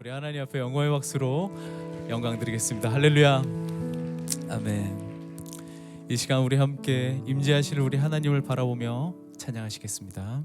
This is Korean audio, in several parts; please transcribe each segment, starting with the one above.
우리 하나님 앞에 영광의 박수로 영광 드리겠습니다. 할렐루야. 아멘. 이 시간 우리 함께 임재하실 우리 하나님을 바라보며 찬양하시겠습니다.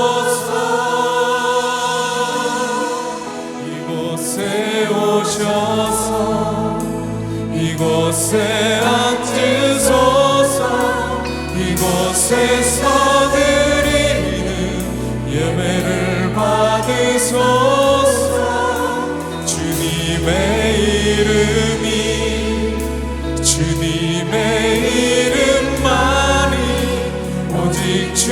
이곳에 앉으소서. 이곳에서 드리는 예배를 받으소서. 주님의 이름이 주님의 이름만이 오직 주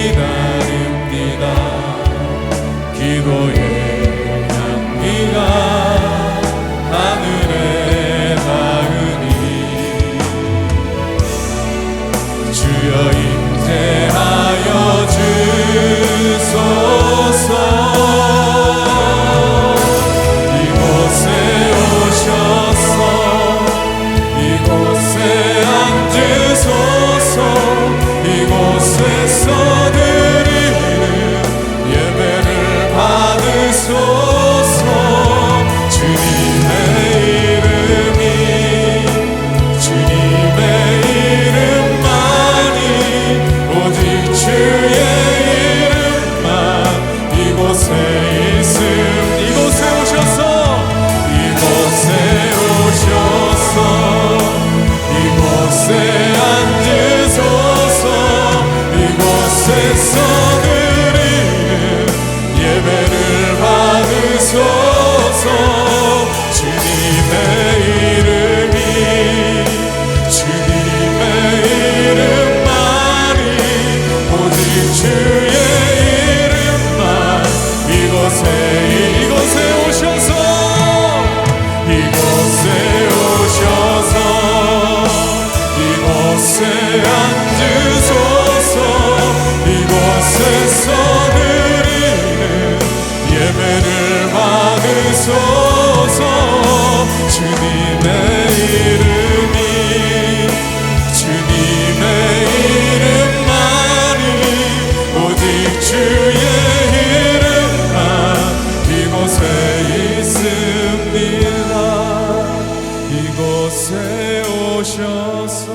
이곳에 오셔서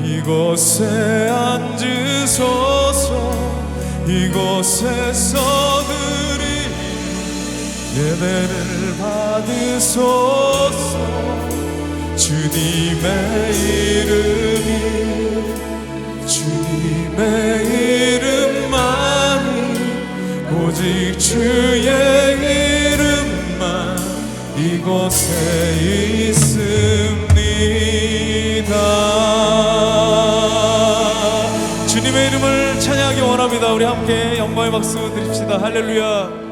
이곳에 앉으소서 이곳에서 드리 예배를 받으소서. 주님의 이름이 주님의 이름만이 오직 주의 이름만 이곳에 있습니다. 주님의 이름을 찬양하기 원합니다. 우리 함께 영광의 박수 드립시다. 할렐루야.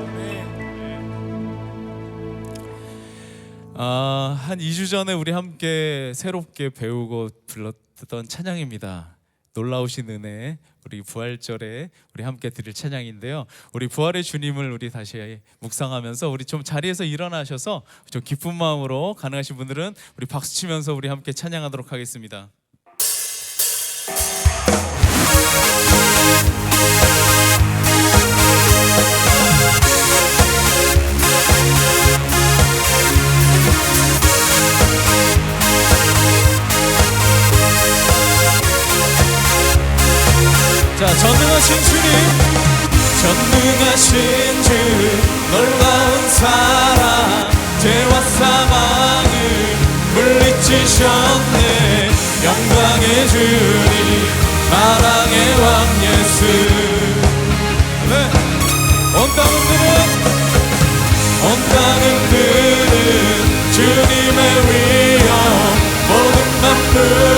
아, 한 2주 전에 우리 함께 새롭게 배우고 불렀던 찬양입니다. 놀라우신 은혜, 우리 부활절에 우리 함께 드릴 찬양인데요. 우리 부활의 주님을 우리 다시 묵상하면서 우리 좀 자리에서 일어나셔서 좀 기쁜 마음으로 가능하신 분들은 우리 박수 치면서 우리 함께 찬양하도록 하겠습니다. 전능하신 주님, 전능하신 주, 놀라운 사랑, 죄와 사망을 물리치셨네. 영광의 주님, 사랑의 왕 예수. 네. 온 땅은 들은, 온 땅은 들은 주님의 위엄, 모든 만물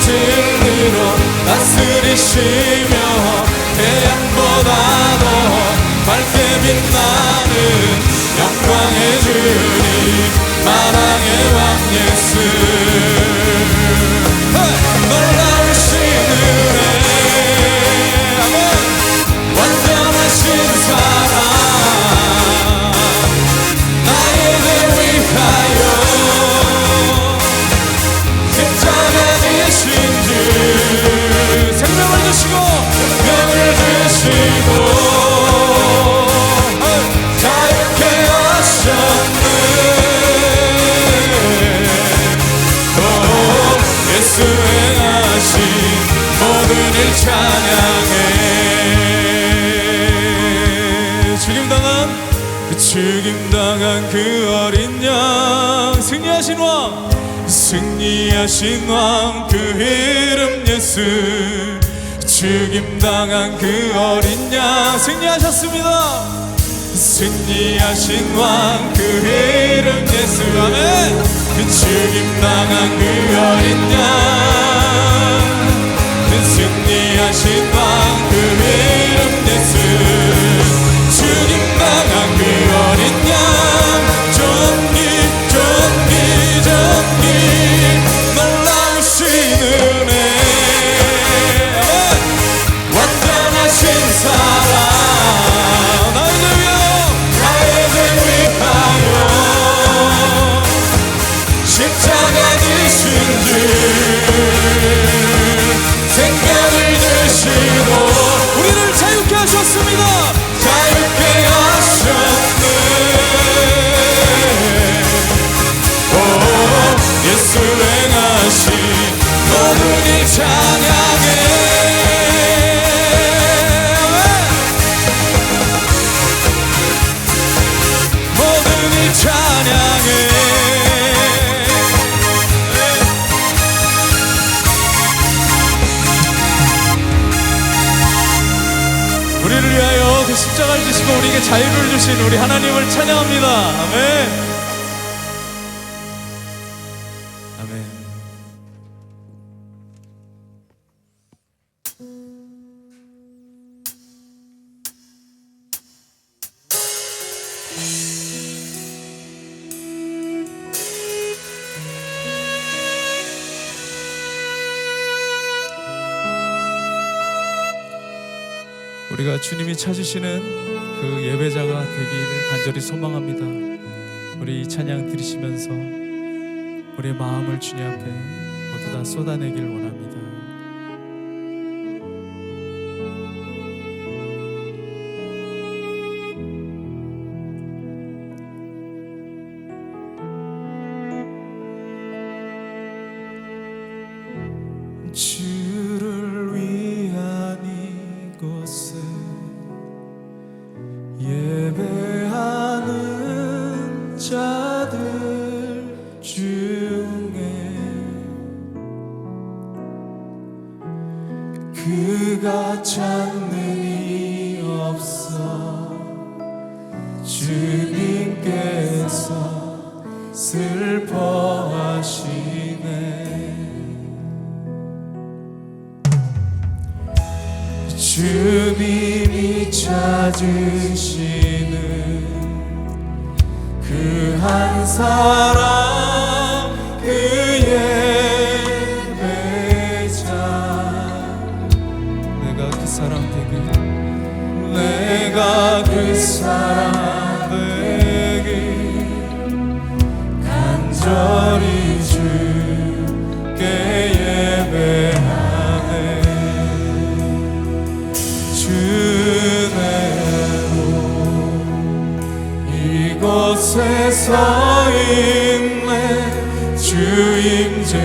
진리로 다스리시며 태양보다 더 밝게 빛나는 영광의 주님 사랑의 왕 예수 그 어린 양 승리하신 왕 승리하신 왕 그 이름 예수. 죽임당한 그 어린 양 승리하셨습니다. 승리하신 왕 그 이름 예수. 아멘. 그 죽임당한 그 어린 양 주신 우리 하나님을 찬양합니다. 아멘. 아멘. 우리가 주님이 찾으시는 그 예배자가 되기를 간절히 소망합니다. 우리 이 찬양 들으시면서 우리의 마음을 주님 앞에 모두 다 쏟아내길 원합니다. 주님께서 슬퍼하시네. 주님이 찾으시는 그 한 사람 간절히 주께 예배하네. 주내로 이곳에 서 있네. 주임제에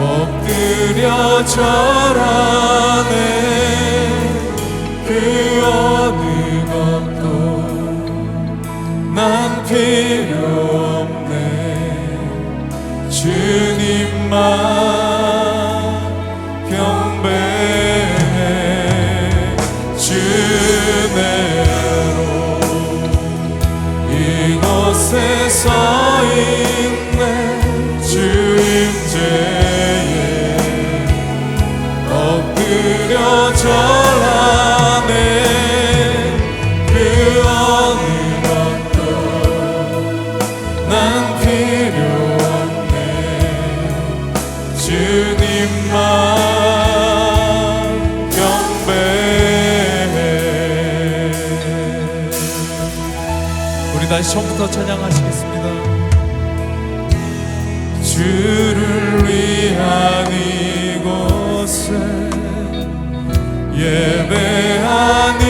엎드려 절하네 우리 다시 처음부터 찬양하시겠습니다. 주를 위한 이곳에 예배하는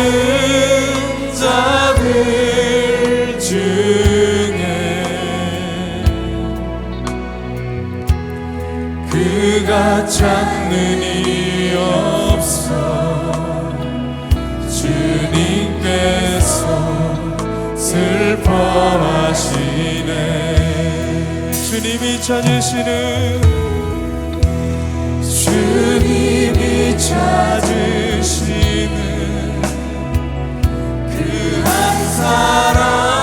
자들 중에 그가 찾는 이 없어 슬퍼하시네. 주님이 찾으시는 주님이 찾으시는 그 한 사람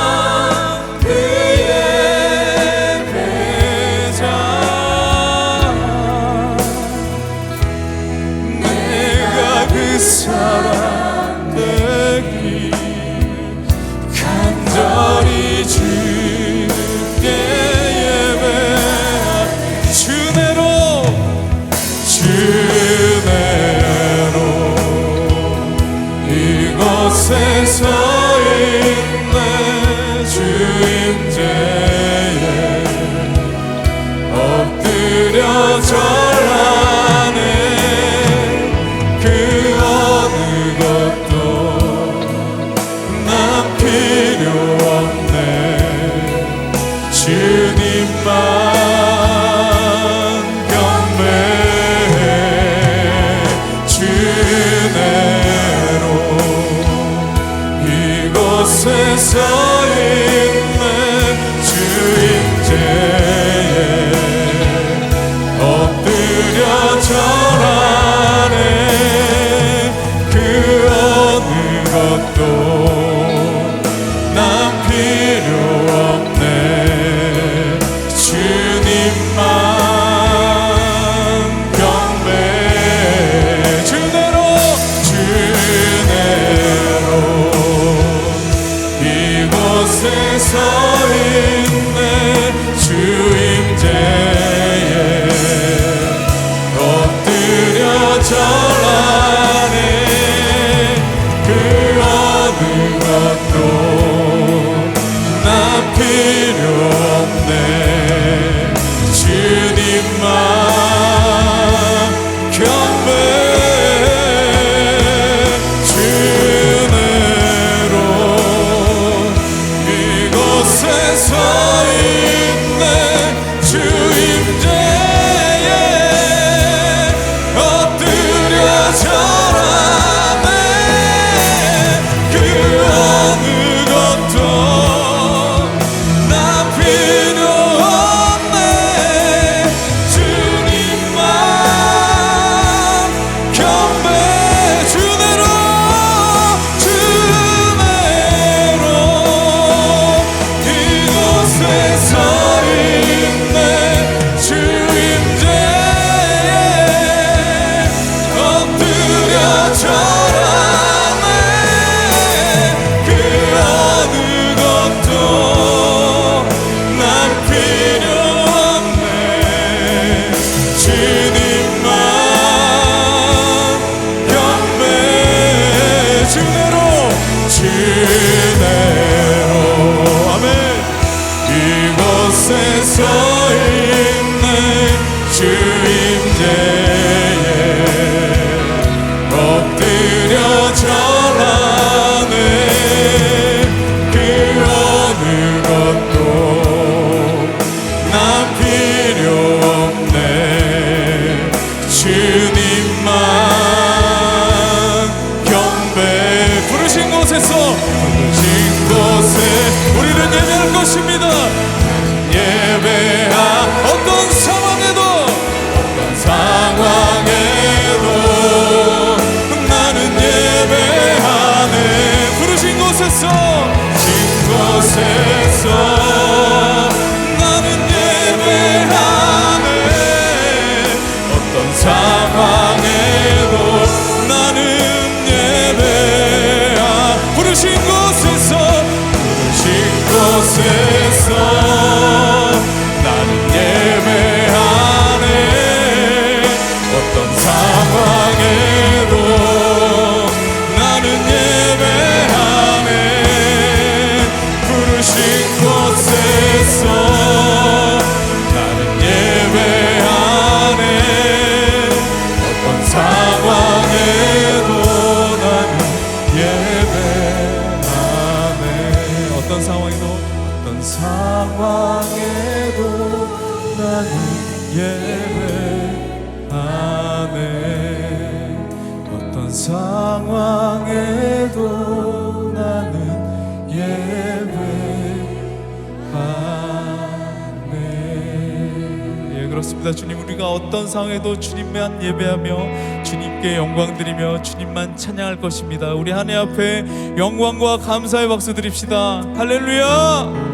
이곳 say. 예배하네. 예, 주님 우리가 어떤 상황에도 주님만 예배하며 주님께 영광 드리며 주님만 찬양할 것입니다. 우리 하늘 앞에 영광과 감사의 박수 드립시다. 할렐루야!